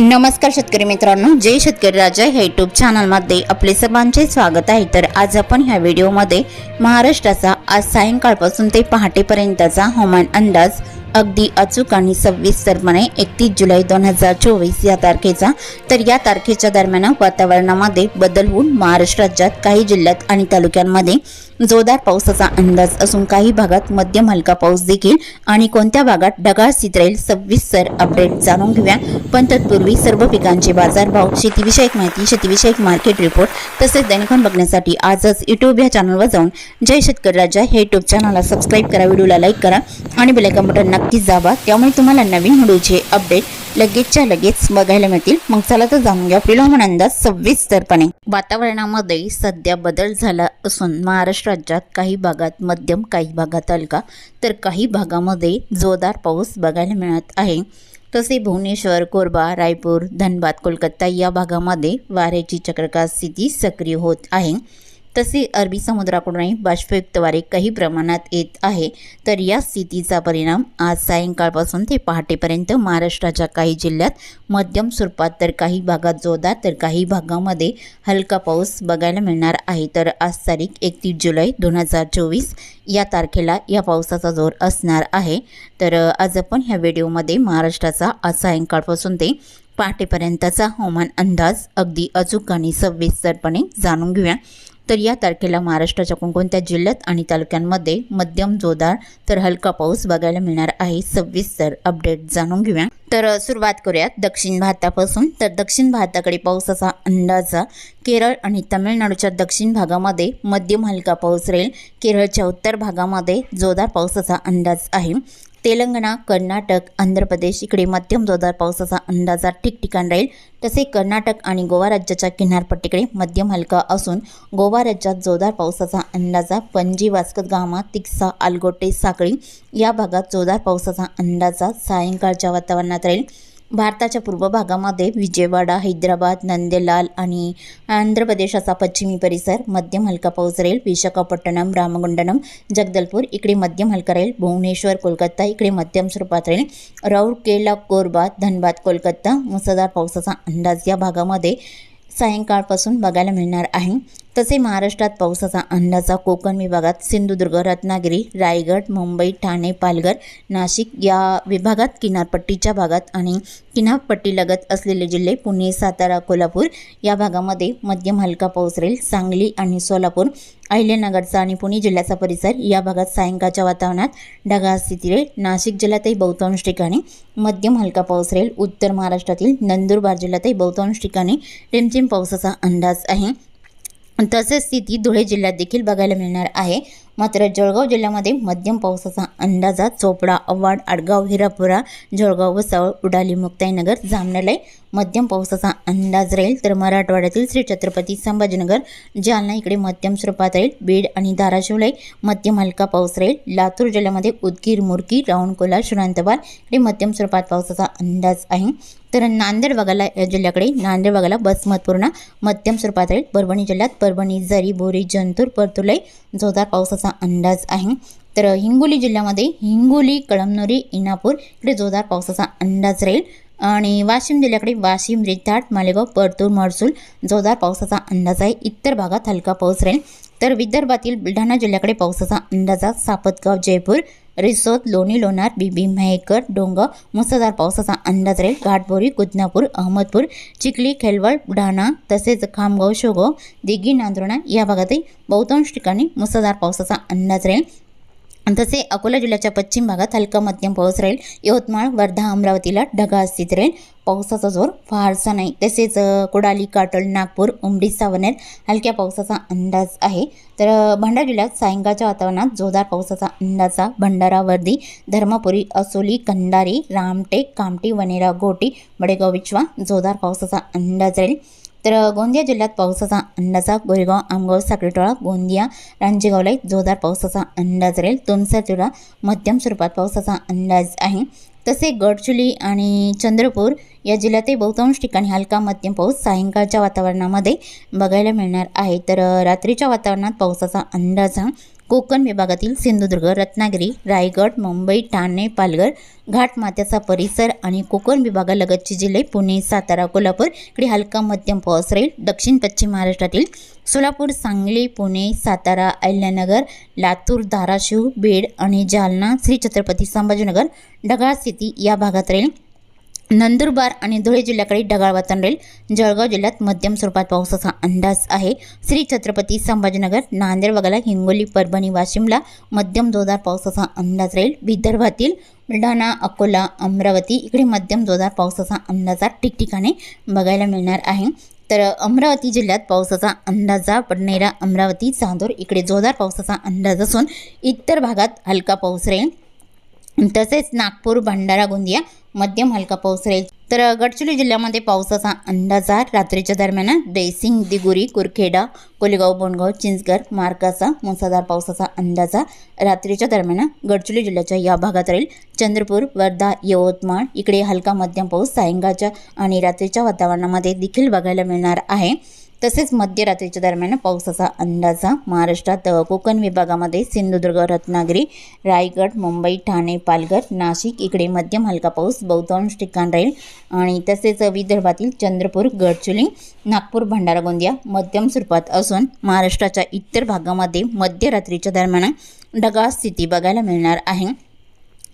नमस्कार शेतकरी मित्रांनो जय शेतकरी राजा ह्या यूट्यूब चॅनलमध्ये आपले सर्वांचे स्वागत आहे. तर आज आपण ह्या व्हिडिओमध्ये महाराष्ट्राचा आज सायंकाळपासून ते पहाटेपर्यंतचा हवामान अंदाज अगदी अचूक आणि सविस्तरपणे एकतीस जुलै दोन हजार चोवीस या तारखेचा. तर या तारखेच्या दरम्यान वातावरणामध्ये बदल होऊन महाराष्ट्र राज्यात काही जिल्ह्यात आणि तालुक्यांमध्ये जोरदार पावसाचा अंदाज असून काही भागात मध्यम हलका पाऊस देखील आणि कोणत्या भागात ढगाळ स्थित राहील सविस्तर अपडेट जाणून घेऊया. पण तत्पूर्वी सर्व पिकांचे बाजारभाव शेतीविषयक माहिती शेतीविषयक मार्केट रिपोर्ट तसेच दैनिकन बघण्यासाठी आजच युट्यूब या चॅनलवर जाऊन जय शेतकरी राजा हे युट्यूब चॅनलला सबस्क्राईब करा व्हिडिओला लाईक करा आणि बेलायकन बटन नक्कीच दाबा. त्यामुळे तुम्हाला नवीन व्हिडिओचे अपडेट लगेचच्या लगेच बघायला मिळतील. मग चला तर जाणून घ्या. फिलोमन हवामान अंदाज सविस्तरपणे वातावरणामध्ये सध्या बदल झाला असून महाराष्ट्र राज्यात काही भागात मध्यम काही भागात हलका तर काही भागामध्ये जोरदार पाऊस बघायला मिळत आहे. तसे भुवनेश्वर कोरबा रायपूर धनबाद कोलकाता या भागामध्ये वाऱ्याची चक्रकार स्थिती सक्रिय होत आहे. तसे अरबी समुद्राकडूनही बाष्पयुक्त वारे काही प्रमाणात येत आहे. तर या स्थितीचा परिणाम आज सायंकाळपासून ते पहाटेपर्यंत महाराष्ट्राच्या काही जिल्ह्यात मध्यम स्वरूपात तर काही भागात जोरदार तर काही भागामध्ये हलका पाऊस बघायला मिळणार आहे. तर आज तारीख एकतीस जुलै दोन हजार चोवीस या तारखेला या पावसाचा जोर असणार आहे. तर आज आपण ह्या व्हिडिओमध्ये महाराष्ट्राचा आज सायंकाळपासून ते पहाटेपर्यंतचा हवामान अंदाज अगदी अचूक आणि सविस्तरपणे जाणून घेऊया. तर या तारखेला महाराष्ट्राच्या कोणकोणत्या जिल्ह्यात आणि तालुक्यांमध्ये मध्यम जोरदार तर हलका पाऊस बघायला मिळणार आहे सविस्तर अपडेट जाणून घेऊया. तर सुरुवात करूयात दक्षिण भारतापासून. तर दक्षिण भारताकडे पावसाचा अंदाजा केरळ आणि तमिळनाडूच्या दक्षिण भागामध्ये मध्यम हलका पाऊस राहील. केरळच्या उत्तर भागामध्ये जोरदार पावसाचा अंदाज आहे. तेलंगणा कर्नाटक आंध्र प्रदेश इकडे मध्यम जोरदार पावसाचा अंदाजा ठिकठिकाण राहील. तसे कर्नाटक आणि गोवा राज्याच्या किनारपट्टीकडे मध्यम हलका असून गोवा राज्यात जोरदार पावसाचा अंदाजा पणजी वास्कतगामा तिक्सा आलगोटे साकळी या भागात जोरदार पावसाचा अंदाजा सायंकाळच्या वातावरणात राहील. भारताच्या पूर्व भागामध्ये विजयवाडा हैदराबाद नंदेलाल आणि आंध्र प्रदेशाचा पश्चिमी परिसर मध्यम हलका पाऊस राहील विशाखापट्टणम रामगुंडनम जगदलपूर इकडे मध्यम हलका राहील भुवनेश्वर कोलकाता इकडे मध्यम स्वरूपात राहील राऊरकेला कोरबाद धनबाद कोलकाता मुसळधार पावसाचा अंदाज या भागामध्ये सायंकाळपासून बघायला मिळणार आहे. तसे महाराष्ट्रात पावसाचा अंदाजा कोकण विभागात सिंधुदुर्ग रत्नागिरी रायगड मुंबई ठाणे पालघर नाशिक या विभागात किनारपट्टीच्या भागात आणि किनारपट्टीलगत असलेले जिल्हे पुणे सातारा कोल्हापूर या भागामध्ये मध्यम हलका पाऊस राहील. सांगली आणि सोलापूर अहिल्यानगरचा आणि पुणे जिल्ह्याचा परिसर या भागात सायंकाळच्या वातावरणात ढगाळ स्थिती राहील. नाशिक जिल्ह्यातही बहुतांश ठिकाणी मध्यम हलका पाऊस राहील. उत्तर महाराष्ट्रातील नंदुरबार जिल्ह्यातही बहुतांश ठिकाणी रिमझिम पावसाचा अंदाज आहे. तसेच स्थिती धुळे जिल्ह्यात देखील बघायला मिळणार आहे. मात्र जळगाव जिल्ह्यामध्ये मध्यम पावसाचा अंदाजात चोपडा अव्वाड आडगाव हिरापुरा जळगाव वसावळ उडाली मुक्ताईनगर जामनलय मध्यम पावसाचा अंदाज राहील तर मराठवाड्यातील श्री छत्रपती संभाजीनगर जालना इकडे मध्यम स्वरूपात राहील. बीड आणि धाराशिवलय मध्यम हलका पाऊस राहील. लातूर जिल्ह्यामध्ये उदगीर मुरकी रावणकोला शुरांतबाद इकडे मध्यम स्वरूपात पावसाचा अंदाज आहे. तर नांदेड भागाला या जिल्ह्याकडे नांदेड भागाला बसमतपूर्ण मध्यम स्वरूपात राहील. परभणी जिल्ह्यात परभणी जरी बोरी जंतूर परतुलाई जोरदार पावसाचा अंदाज आहे. तर हिंगोली जिल्ह्यामध्ये हिंगोली कळमनुरी इनापूर इकडे जोरदार पावसाचा अंदाज राहील. आणि वाशिम जिल्ह्याकडे वाशिम रिताट मालेगाव परतूर महसूल जोरदार पावसाचा अंदाज आहे. इतर भागात हलका पाऊस राहील. तर विदर्भातील बुलढाणा जिल्ह्याकडे पावसाचा अंदाजा सापतगाव जयपूर रिसोद लोणी लोणार बिबी मेहकर डोंगर मुसळधार पावसाचा अंदाज राहील. घाटबोरी कुदनापूर अहमदपूर चिखली खेलवड बुढाणा तसेच खामगाव शोगाव दिघी नांदुर्णा या भागातही बहुतांश ठिकाणी मुसळधार पावसाचा अंदाज राहील. तसे अकोला जिल्ह्याच्या पश्चिम भागात हलका मध्यम पाऊस राहील. यवतमाळ वर्धा अमरावतीला ढगा स्थित राहील. पावसाचा जोर फारसा नाही. तसेच कुडाली काटोल नागपूर उमडी सावनेर हलक्या पावसाचा अंदाज आहे. तर भंडारा जिल्ह्यात सायंकाळच्या वातावरणात जोरदार पावसाचा अंदाजा. भंडारा वर्दी धर्मपुरी असोली कंधारी रामटेक कामटी वनेरा गोटी बडेगाव विचवा जोरदार पावसाचा अंदाज राहील. तर गोंदिया जिल्ह्यात पावसाचा अंदाजा गोरेगाव आमगाव साखरेटोळा गोंदिया रांजेगावला जोरदार पावसाचा अंदाज राहील. तुमसरचुरा मध्यम स्वरूपात पावसाचा अंदाज आहे. तसे गडचुली आणि चंद्रपूर या जिल्ह्यातही बहुतांश ठिकाणी हलका मध्यम पाऊस सायंकाळच्या वातावरणामध्ये बघायला मिळणार आहे. तर रात्रीच्या वातावरणात पावसाचा अंदाज हा कोकण विभागातील सिंधुदुर्ग रत्नागिरी रायगड मुंबई ठाणे पालघर घाटमाथ्याचा परिसर आणि कोकण विभागालगतचे जिल्हे पुणे सातारा कोल्हापूर इकडे हलका मध्यम पाऊस राहील. दक्षिण पश्चिम महाराष्ट्रातील सोलापूर सांगली पुणे सातारा अहिल्यानगर लातूर धाराशिव बीड आणि जालना श्री छत्रपती संभाजीनगर ढगाळ स्थिती या भागात राहील. नंदुरबार आणि धुळे जिल्ह्याकडे ढगाळ वातावरण राहील. जळगाव जिल्ह्यात मध्यम स्वरूपात पावसाचा अंदाज आहे. श्री छत्रपती संभाजीनगर नांदेड वगळा हिंगोली परभणी वाशिमला मध्यम जोरदार पावसाचा अंदाज राहील. विदर्भातील बुलढाणा अकोला अमरावती इकडे मध्यम जोरदार पावसाचा अंदाजा ठिकठिकाणी बघायला मिळणार आहे. तर अमरावती जिल्ह्यात पावसाचा अंदाजा पडणेरा अमरावती चांदूर इकडे जोरदार पावसाचा अंदाज असून इतर भागात हलका पाऊस राहील. तसेच नागपूर भंडारा गोंदिया मध्यम हलका पाऊस राहील. तर गडचिरोली जिल्ह्यामध्ये पावसाचा अंदाजा रात्रीच्या दरम्यान देसिंग दिगुरी कुरखेडा कोलेगाव बोंडगाव चिंचगर मार्कासा मुसळधार पावसाचा अंदाजा रात्रीच्या दरम्यान गडचिरोली जिल्ह्याच्या या भागात राहील. चंद्रपूर वर्धा यवतमाळ इकडे हलका मध्यम पाऊस सायंकाळच्या आणि रात्रीच्या वातावरणामध्ये देखील बघायला मिळणार आहे. तसेच मध्यरात्रीच्या दरम्यान पावसाचा अंदाजा महाराष्ट्रात कोकण विभागामध्ये सिंधुदुर्ग रत्नागिरी रायगड मुंबई ठाणे पालघर नाशिक इकडे मध्यम हलका पाऊस बहुतांश ठिकाण राहील. आणि तसेच विदर्भातील चंद्रपूर गडचिरोली नागपूर भंडारा गोंदिया मध्यम स्वरूपात असून महाराष्ट्राच्या इतर भागामध्ये मध्यरात्रीच्या दरम्यान ढगाळ स्थिती बघायला मिळणार आहे.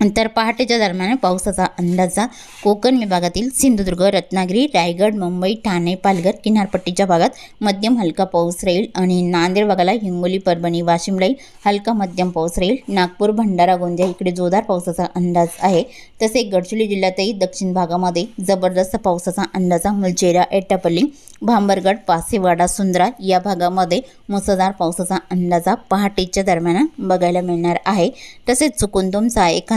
तर पहाटेच्या दरम्यान पावसाचा अंदाजा कोकण विभागातील सिंधुदुर्ग रत्नागिरी रायगड मुंबई ठाणे पालघर किनारपट्टीच्या भागात मध्यम हलका पाऊस राहील आणि नांदेड भागाला हिंगोली परभणी वाशिमलाही हलका मध्यम पाऊस राहील. नागपूर भंडारा गोंदिया इकडे जोरदार पावसाचा अंदाज आहे. तसे गडचिरोली जिल्ह्यातही दक्षिण भागामध्ये जबरदस्त पावसाचा अंदाजा मुलचेरा एटापल्ली भांबरगड पासेवाडा सुंदरा या भागामध्ये मुसळधार पावसाचा अंदाजा पहाटेच्या दरम्यान बघायला मिळणार आहे. तसेच चुकून तुमचा